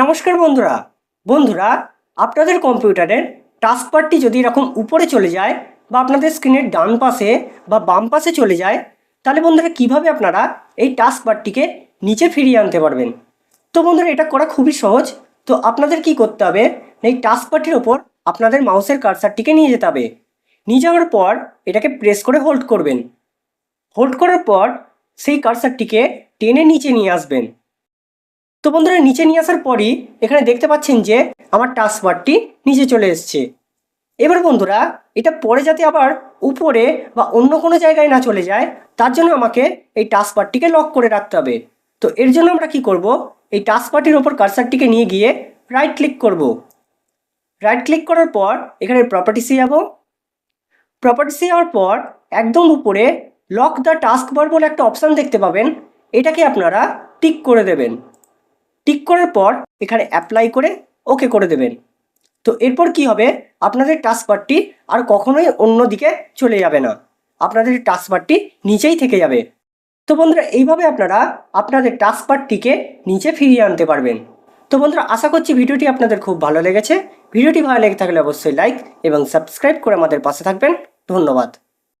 নমস্কার বন্ধুরা। বন্ধুরা, আপনাদের কম্পিউটারের টাস্কবারটি যদি এরকম উপরে চলে যায় বা আপনাদের স্ক্রিনের ডান পাশে বা বাম পাশে চলে যায়, তাহলে বন্ধুরা কীভাবে আপনারা এই টাস্কবারটিকে নিচে ফিরিয়ে আনতে পারবেন? তো বন্ধুরা, এটা করা খুবই সহজ। তো আপনাদের কি করতে হবে? এই টাস্কবারটির ওপর আপনাদের মাউসের কার্সারটিকে নিয়ে যেতে হবে। নিয়ে যাওয়ার পর এটাকে প্রেস করে হোল্ড করবেন। হোল্ড করার পর সেই কার্সারটিকে টেনে নিচে নিয়ে আসবেন। তো বন্ধুরা, নিচে নিয়ে আসার পরই এখানে দেখতে পাচ্ছেন যে আমার টাস্কবারটি নিচে চলে এসছে। এবার বন্ধুরা, এটা পরে যাতে আবার উপরে বা অন্য কোনো জায়গায় না চলে যায়, তার জন্য আমাকে এই টাস্কবারটিকে লক করে রাখতে হবে। তো এর জন্য আমরা কি করব? এই টাস্কবারটির ওপর কার্সারটিকে নিয়ে গিয়ে রাইট ক্লিক করব। রাইট ক্লিক করার পর এখানে প্রপার্টিসে যাব। প্রপার্টিসে যাওয়ার পর একদম উপরে লক দ্য টাস্ক বার বলে একটা অপশান দেখতে পাবেন। এটাকে আপনারা টিক করে দেবেন। টিক করার পর এখানে অ্যাপ্লাই করে ওকে করে দেবেন। তো এরপর কি হবে? আপনাদের টাস্কবারটি আর কখনোই অন্য দিকে চলে যাবে না। আপনাদের টাস্কবারটি নিচেই থেকে যাবে। তো বন্ধুরা, এইভাবে আপনারা আপনাদের টাস্কবারটিকে নিচে ফিরিয়ে আনতে পারবেন। তো বন্ধুরা, আশা করছি ভিডিওটি আপনাদের খুব ভালো লেগেছে। ভিডিওটি ভালো লেগে থাকলে অবশ্যই লাইক এবং সাবস্ক্রাইব করে আমাদের পাশে থাকবেন। ধন্যবাদ।